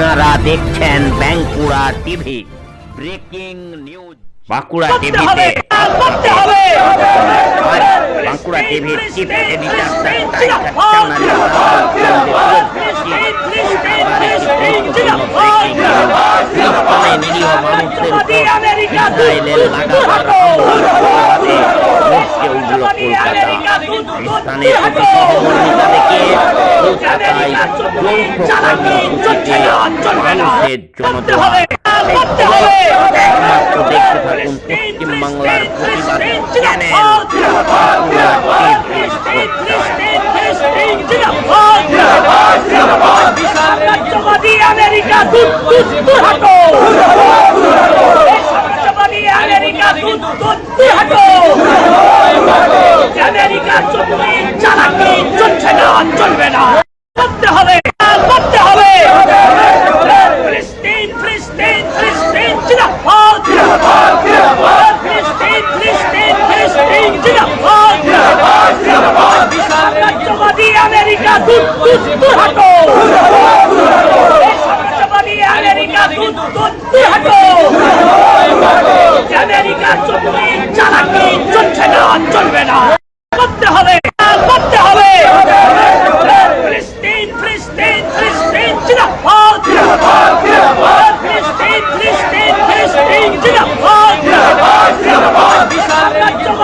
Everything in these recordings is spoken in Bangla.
আপনারা দেখছেন Bankura TV breaking news Bankura টিভিতে বাঁকুড়া টিভির চিফ এডিটর নিরীহ মানুষের উপর ইসরায়েলের লাগাতার কলকাতা পাকিস্তানের প্রতি সহমর্মিতা দেখিয়ে কলকাতায় মানুষের জনতা একমাত্র দেখতে থাকুন পশ্চিম বাংলার প্রতিবাদী চ্যানেল বাঁকুড়া টিভি সাম্রাজ্যবাদী আমেরিকা দূর দূর দূর হাটো আমেরিকা দূর দূর দূর হাটো আমেরিকা চলবে চালাকি চলছে না চলবে না। করতে হবে করতে হবে। আমেরিকা চলবে না চলবে না। করতে হবে কাজ করতে হবে ফিলিস্তিন ফিলিস্তিন ফিলিস্তিন জিন্দাবাদ ফিলিস্তিন ফিলিস্তিন ফিলিস্তিন জিন্দাবাদ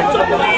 Come on, come on.